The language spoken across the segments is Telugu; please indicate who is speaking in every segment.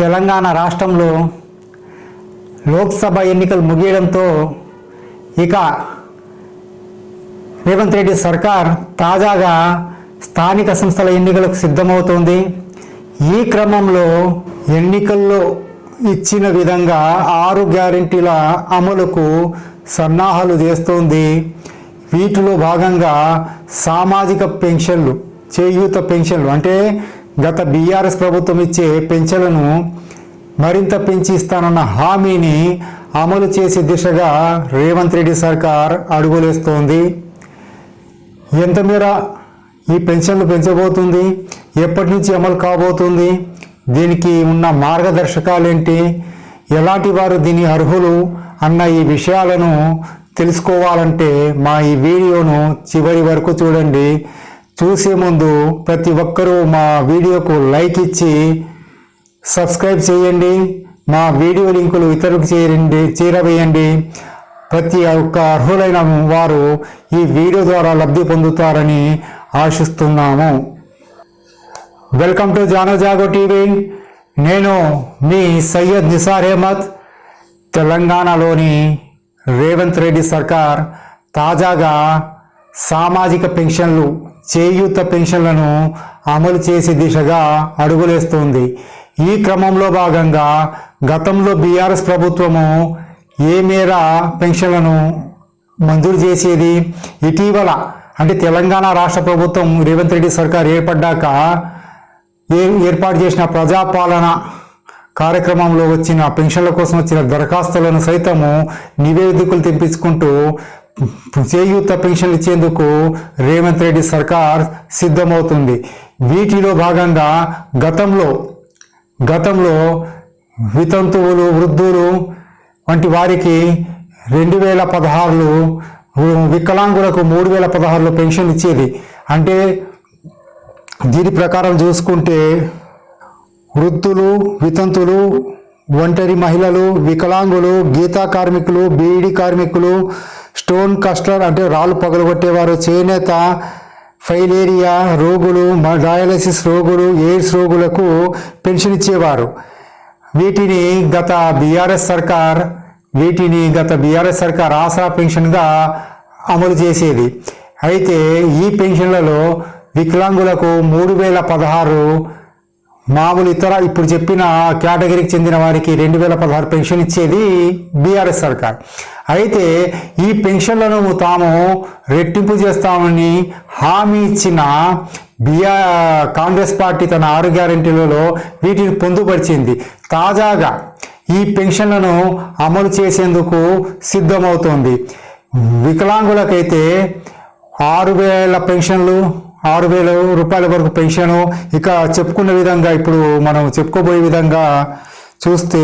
Speaker 1: తెలంగాణ రాష్ట్రంలో లోక్సభ ఎన్నికలు ముగియడంతో ఇక రేవంత్ రెడ్డి సర్కార్ తాజాగా స్థానిక సంస్థల ఎన్నికలకు సిద్ధమవుతోంది. ఈ క్రమంలో ఎన్నికల్లో ఇచ్చిన విధంగా ఆరు గ్యారెంటీల అమలుకు సన్నాహాలు చేస్తోంది. వీటిలో భాగంగా సామాజిక పెన్షన్లు చేయూత పెన్షన్లు అంటే గత బీఆర్ఎస్ ప్రభుత్వం ఇచ్చే పెన్షన్లను మరింత పెంచి ఇస్తానన్న హామీని అమలు చేసే దిశగా రేవంత్ రెడ్డి సర్కార్ అడుగులేస్తోంది. ఎంత మేర ఈ పెన్షన్లు పెంచబోతుంది? ఎప్పటి నుంచి అమలు కాబోతుంది? దీనికి ఉన్న మార్గదర్శకాలేంటి? ఎలాంటి వారు దీని అర్హులు అన్న ఈ విషయాలను తెలుసుకోవాలంటే మా ఈ వీడియోను చివరి వరకు చూడండి. చూసే ముందు ప్రతి ఒక్కరూ మా వీడియోకు లైక్ ఇచ్చి సబ్స్క్రైబ్ చేయండి. మా వీడియో లింకులు ఇతరులకు చేరండి చేరవేయండి. ప్రతి ఒక్క అర్హులైన వారు ఈ వీడియో ద్వారా లబ్ధి పొందుతారని ఆశిస్తున్నాము. Welcome to Janojago TV. నేను మీ సయ్యద్ నిసార్ అహ్మద్. తెలంగాణలోని రేవంత్ రెడ్డి సర్కార్ తాజాగా సామాజిక పెన్షన్లు చేయూత పెన్షన్లను అమలు చేసే దిశగా అడుగులేస్తోంది. ఈ క్రమంలో భాగంగా గతంలో బీఆర్ఎస్ ప్రభుత్వము ఏ మేర పెన్షన్లను మంజూరు చేసేది? ఇటీవల అంటే తెలంగాణ రాష్ట్ర ప్రభుత్వం రేవంత్ రెడ్డి సర్కార్ ఏర్పడ్డాక ఏ ఏర్పాటు చేసిన ప్రజాపాలన కార్యక్రమంలో వచ్చిన పెన్షన్ల కోసం వచ్చిన దరఖాస్తులను సైతము నివేదికలు తెప్పించుకుంటూ చేయూత పెన్షన్లు ఇచ్చేందుకు రేవంత్ రెడ్డి సర్కార్ సిద్ధమవుతుంది. వీటిలో భాగంగా గతంలో గతంలో వితంతువులు వృద్ధులు వంటి వారికి రెండు వేల పదహారులు వికలాంగులకు మూడు వేల పదహారులో పెన్షన్ ఇచ్చేది. అంటే దీని ప్రకారం చూసుకుంటే వృద్ధులు వితంతులు ఒంటరి మహిళలు వికలాంగులు గీతా కార్మికులు బీఈడి కార్మికులు స్టోన్ కస్టర్ అంటే రాళ్ళు పగలగొట్టేవారు చేనేత ఫైలేరియా రోగులు డయాలసిస్ రోగులు ఎయిడ్స్ రోగులకు పెన్షన్ ఇచ్చేవారు. వీటిని గత బీఆర్ఎస్ సర్కార్ వీటిని గత బీఆర్ఎస్ సర్కార్ ఆసరా పెన్షన్గా అమలు చేసేది. అయితే ఈ పెన్షన్లలో వికలాంగులకు మూడు వేల పదహారు మామూలు ఇతర ఇప్పుడు చెప్పిన కేటగిరీకి చెందిన వారికి రెండు వేల పదహారు పెన్షన్ ఇచ్చేది బీఆర్ఎస్ సర్కార్. అయితే ఈ పెన్షన్లను తాము రెట్టింపు చేస్తామని హామీ ఇచ్చిన బిఆ కాంగ్రెస్ పార్టీ తన ఆరు గ్యారెంటీలలో వీటిని పొందుపరిచింది. తాజాగా ఈ పెన్షన్లను అమలు చేసేందుకు సిద్ధమవుతోంది. వికలాంగులకైతే ఆరు వేల పెన్షన్లు ఆరు వేల రూపాయల వరకు పెన్షను. ఇక చెప్పుకున్న విధంగా ఇప్పుడు మనం చెప్పుకోబోయే విధంగా చూస్తే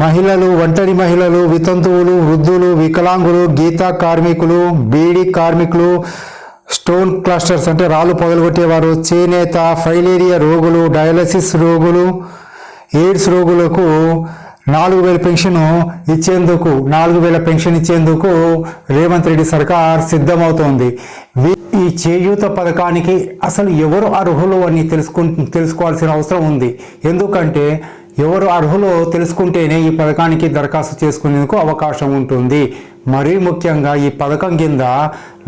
Speaker 1: మహిళలు ఒంటరి మహిళలు వితంతువులు వృద్ధులు వికలాంగులు గీతా కార్మికులు బీడీ కార్మికులు స్టోన్ క్లస్టర్స్ అంటే రాళ్ళు పగలగొట్టేవారు చేనేత ఫైలేరియా రోగులు డయాలసిస్ రోగులు ఎయిడ్స్ రోగులకు నాలుగు వేల పెన్షన్ ఇచ్చేందుకు నాలుగు వేల పెన్షన్ ఇచ్చేందుకు రేవంత్ రెడ్డి సర్కార్ సిద్ధమవుతోంది. ఈ చేయూత పథకానికి అసలు ఎవరు అర్హులు అని తెలుసుకు తెలుసుకోవాల్సిన అవసరం ఉంది. ఎందుకంటే ఎవరు అర్హులో తెలుసుకుంటేనే ఈ పథకానికి దరఖాస్తు చేసుకునేందుకు అవకాశం ఉంటుంది. మరీ ముఖ్యంగా ఈ పథకం కింద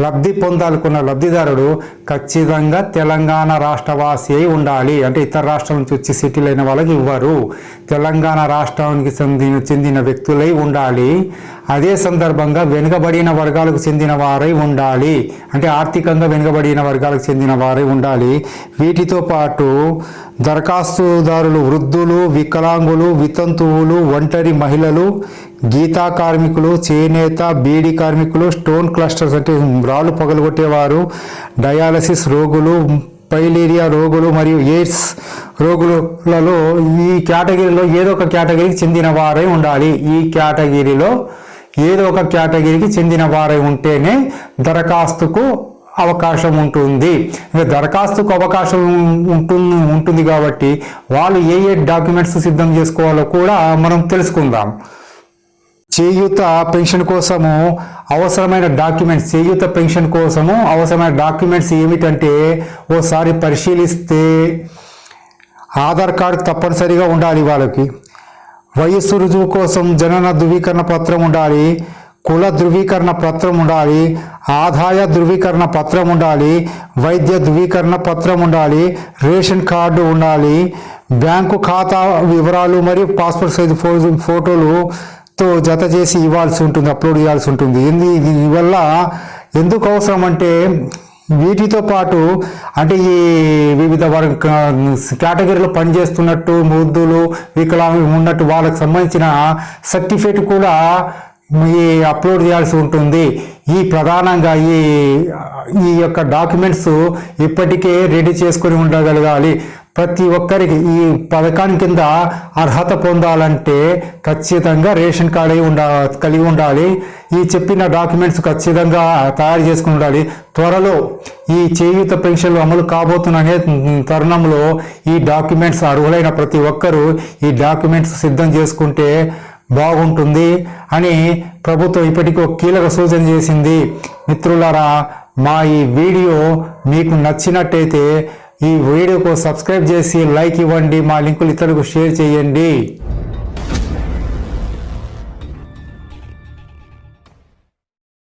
Speaker 1: లబ్ధి పొందాలనుకున్న లబ్ధిదారుడు ఖచ్చితంగా తెలంగాణ రాష్ట్రవాసి అయి ఉండాలి. అంటే ఇతర రాష్ట్రాల నుంచి వచ్చి సిటీలు అయిన వాళ్ళకి ఇవ్వరు. తెలంగాణ రాష్ట్రానికి చెందిన చెందిన వ్యక్తులై ఉండాలి. అదే సందర్భంగా వెనుకబడిన వర్గాలకు చెందిన వారై ఉండాలి. అంటే ఆర్థికంగా వెనుకబడిన వర్గాలకు చెందిన వారై ఉండాలి. వీటితో పాటు దరఖాస్తుదారులు వృద్ధులు వికలాంగులు వితంతువులు ఒంటరి మహిళలు గీతా కార్మికులు చేనేత బీడీ కార్మికులు స్టోన్ క్లస్టర్స్ అంటే రాళ్ళు పగలగొట్టేవారు డయాలసిస్ రోగులు పైలేరియా రోగులు మరియు ఎయిడ్స్ రోగులలో ఈ కేటగిరీలో ఏదో ఒక కేటగిరీకి చెందిన వారై ఉండాలి. ఈ కేటగిరీలో ఏదో ఒక కేటగిరీకి చెందిన వారై ఉంటేనే దరఖాస్తుకు అవకాశం ఉంటుంది. ఇంకా దరఖాస్తుకు అవకాశం ఉంటుంది ఉంటుంది కాబట్టి వాళ్ళు ఏ ఏ డాక్యుమెంట్స్ సిద్ధం చేసుకోవాలో కూడా మనం తెలుసుకుందాం. చేయూత పెన్షన్ కోసము అవసరమైన డాక్యుమెంట్స్ చేయూత పెన్షన్ కోసము అవసరమైన డాక్యుమెంట్స్ ఏమిటంటే ఓసారి పరిశీలిస్తే ఆధార్ కార్డు తప్పనిసరిగా ఉండాలి వాళ్ళకి. వయస్సు రుజువు కోసం జనన ధృవీకరణ పత్రం ఉండాలి కుల ధృవీకరణ పత్రం ఉండాలి ఆదాయ ధృవీకరణ పత్రం ఉండాలి వైద్య ధృవీకరణ పత్రం ఉండాలి రేషన్ కార్డు ఉండాలి బ్యాంకు ఖాతా వివరాలు మరియు పాస్పోర్ట్ సైజ్ ఫో తో జత చేసి ఇవ్వాల్సి ఉంటుంది అప్లోడ్ చేయాల్సి ఉంటుంది. ఎందు దీనివల్ల ఎందుకు అవసరం అంటే వీటితో పాటు అంటే ఈ వివిధ వర్గ కేటగిరీలో పనిచేస్తున్నట్టు వృద్ధులు వికలాంగులు ఉన్నట్టు వాళ్ళకి సంబంధించిన సర్టిఫికేట్ కూడా ఈ అప్లోడ్ చేయాల్సి ఉంటుంది. ఈ ప్రధానంగా ఈ ఈ యొక్క డాక్యుమెంట్స్ ఇప్పటికే రెడీ చేసుకొని ఉండగలగాలి. ప్రతి ఒక్కరికి ఈ పథకాన్ని కింద అర్హత పొందాలంటే ఖచ్చితంగా రేషన్ కార్డు అయి ఉండ కలిగి ఉండాలి. ఈ చెప్పిన డాక్యుమెంట్స్ ఖచ్చితంగా తయారు చేసుకుని ఉండాలి. త్వరలో ఈ చేయూత పెన్షన్లు అమలు కాబోతున్న తరుణంలో ఈ డాక్యుమెంట్స్ అర్హులైన ప్రతి ఒక్కరూ ఈ డాక్యుమెంట్స్ సిద్ధం చేసుకుంటే బాగుంటుంది అని ప్రభుత్వం ఇప్పటికీ ఒక కీలక సూచన చేసింది. మిత్రులారా మా ఈ వీడియో మీకు నచ్చినట్టయితే ఈ వీడియోకు సబ్స్క్రైబ్ చేసి లైక్ ఇవ్వండి. మా లింకులు ఇతరులకు షేర్ చేయండి.